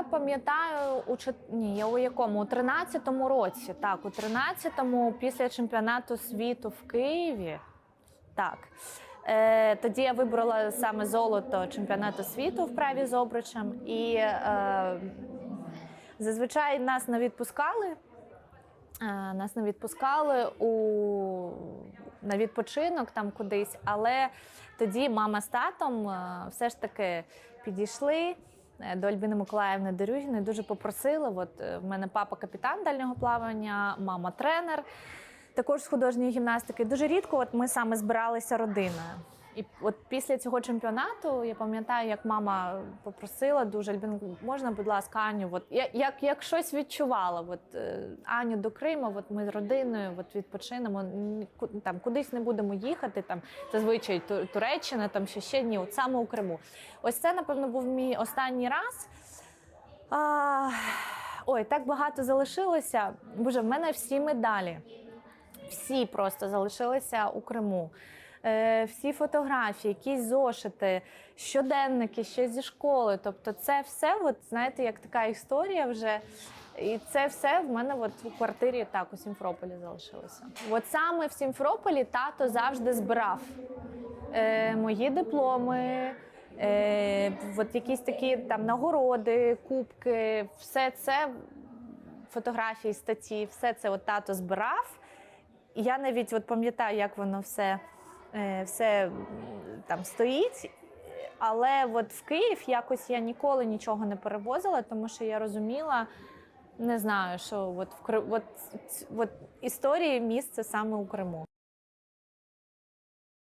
Я пам'ятаю у ні, я у якому? У 13-му році. Так, у 13-му, після чемпіонату світу в Києві. Так. Е, тоді я вибрала саме золото чемпіонату світу в праві з обручем. І е, зазвичай нас не відпускали. Е, Нас не відпускали у, на відпочинок там кудись, але тоді мама з татом е, все ж таки підійшли до Альбіни Миколаївни Дерюгіної, дуже попросили. От е, в мене папа капітан дальнього плавання, мама тренер, також з художньої гімнастики. Дуже рідко от ми саме збиралися родиною. І от після цього чемпіонату я пам'ятаю, як мама попросила дуже Альбін, можна, будь ласка, Аню, от я як, як щось відчувала. От е, Аню до Криму, от ми з родиною, от відпочинемо там кудись не будемо їхати. Там зазвичай Туреччина, там ще ще ні, от саме у Криму. Ось це, напевно, був мій останній раз. А, ой, так багато залишилося. Боже, в мене всі медалі всі просто залишилися у Криму. Е, всі фотографії, якісь зошити, щоденники, ще зі школи. Тобто, це все, от, знаєте, як така історія вже. І це все в мене от у квартирі так у Сімферополі залишилося. От саме в Сімферополі тато завжди збирав е, мої дипломи, е, от якісь такі там нагороди, кубки, все це фотографії, статті, все це от тато збирав. Я навіть от пам'ятаю, як воно все, все там стоїть. Але от в Київ якось я ніколи нічого не перевозила, тому що я розуміла, не знаю, що от в от, от історії місце саме у Криму.